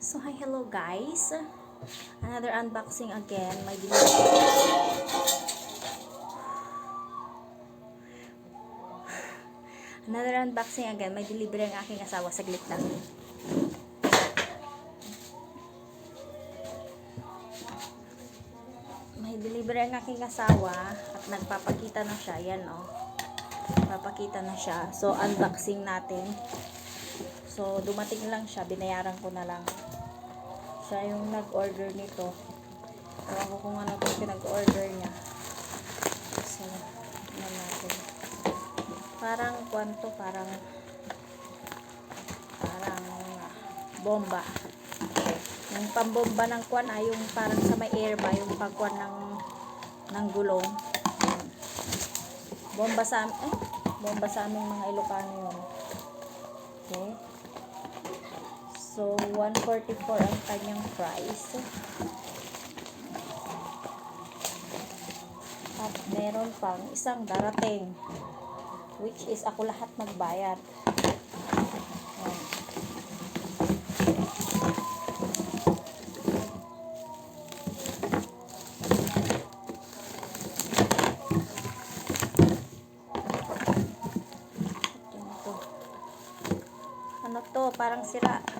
So, hi, hello guys. Another unboxing again. May delivery. Another unboxing again. May delivery ang aking asawa. Saglit lang. May delivery ang aking asawa at nagpapakita na siya. Yan, oh. Papakita na siya. So, unboxing natin. So, dumating lang siya. Binayaran ko na lang. Siya yung nag-order nito. Ewan ko kung ano itong pinag-order niya. So, ano natin. Parang kwanto, parang parang ah, bomba. Yung pambomba ng kwan ay yung parang sa may air ba, yung pagkwan ng ng gulong. Bomba sa eh, bomba sa aming mga Ilocano yun. So, 144 ang kanyang price. At meron pang isang darating. Which is ako lahat magbayad. Ano to? Parang sira.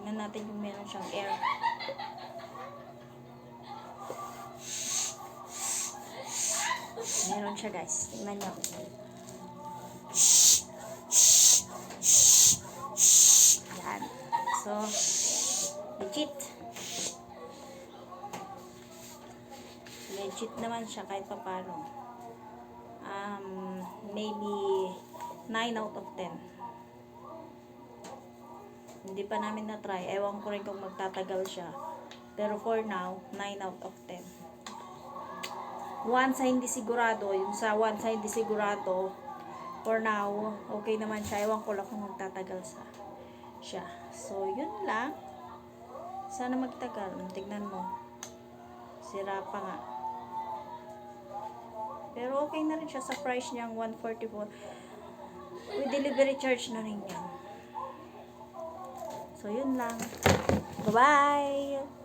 Tingnan natin kung meron siyang air. Meron siya guys. Tingnan nyo. Yan. So, legit. Legit naman siya kahit papano. Um, maybe 9 out of 10. Hindi pa namin na-try. Ewan ko rin kung magtatagal siya. Pero for now, 9 out of 10. One sa hindi sigurado, yung sa one sa hindi sigurado, for now, okay naman siya. Ewan ko lang kung magtatagal sa siya. So, yun lang. Sana magtagal. Tignan mo. Sira pa nga. Pero okay na rin siya sa price niyang 144. With delivery charge na rin yan. So, yun lang. Bye-bye!